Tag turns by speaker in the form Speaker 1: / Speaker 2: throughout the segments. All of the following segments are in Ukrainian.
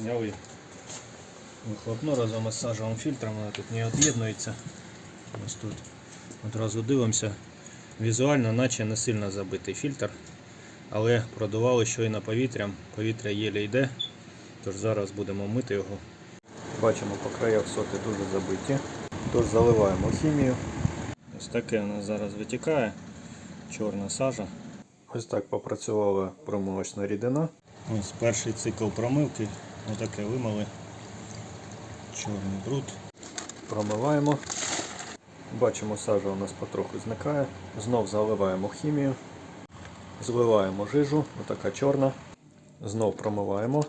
Speaker 1: Зняли вихлопну разом із сажевим фільтром, вона тут не від'єднується. Ось тут одразу дивимося. Візуально, наче не сильно забитий фільтр, але продували щойно повітрям. Повітря єле йде, тож зараз будемо мити його. Бачимо по краях соти дуже забиті. Тож заливаємо хімію. Ось таке у зараз витікає. Чорна сажа. Ось так попрацювала промивочна рідина. Ось перший цикл промивки. Отаке вимили. Чорний бруд. Промиваємо. Бачимо, сажа у нас потроху зникає. Знов заливаємо хімію. Зливаємо жижу, отака чорна. Знов промиваємо.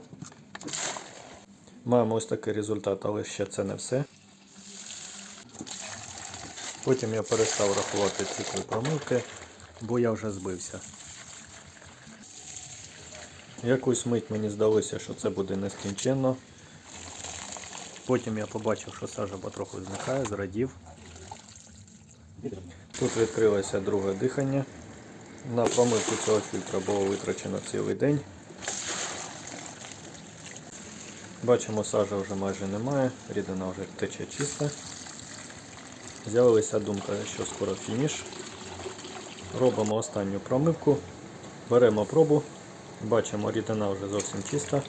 Speaker 1: Маємо ось такий результат, але ще це не все. Потім я перестав рахувати цикл промивки, бо я вже збився. Якусь мить мені здалося, що це буде нескінченно. Потім я побачив, що сажа потроху зникає, зрадів. Тут відкрилося друге дихання. На промивку цього фільтра було витрачено цілий день. Бачимо, сажа вже майже немає, рідина вже тече чиста. З'явилася думка, що скоро фініш. Робимо останню промивку, беремо пробу, бачимо, рідина вже зовсім чиста.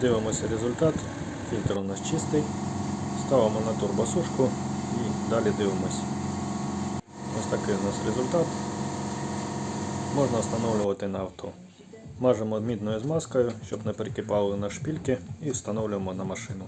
Speaker 1: Дивимося результат. Фільтр у нас чистий. Ставимо на турбосушку і далі дивимось. Ось такий у нас результат. Можна встановлювати на авто. Мажемо мідною змазкою, щоб не перекипали на шпильки і встановлюємо на машину.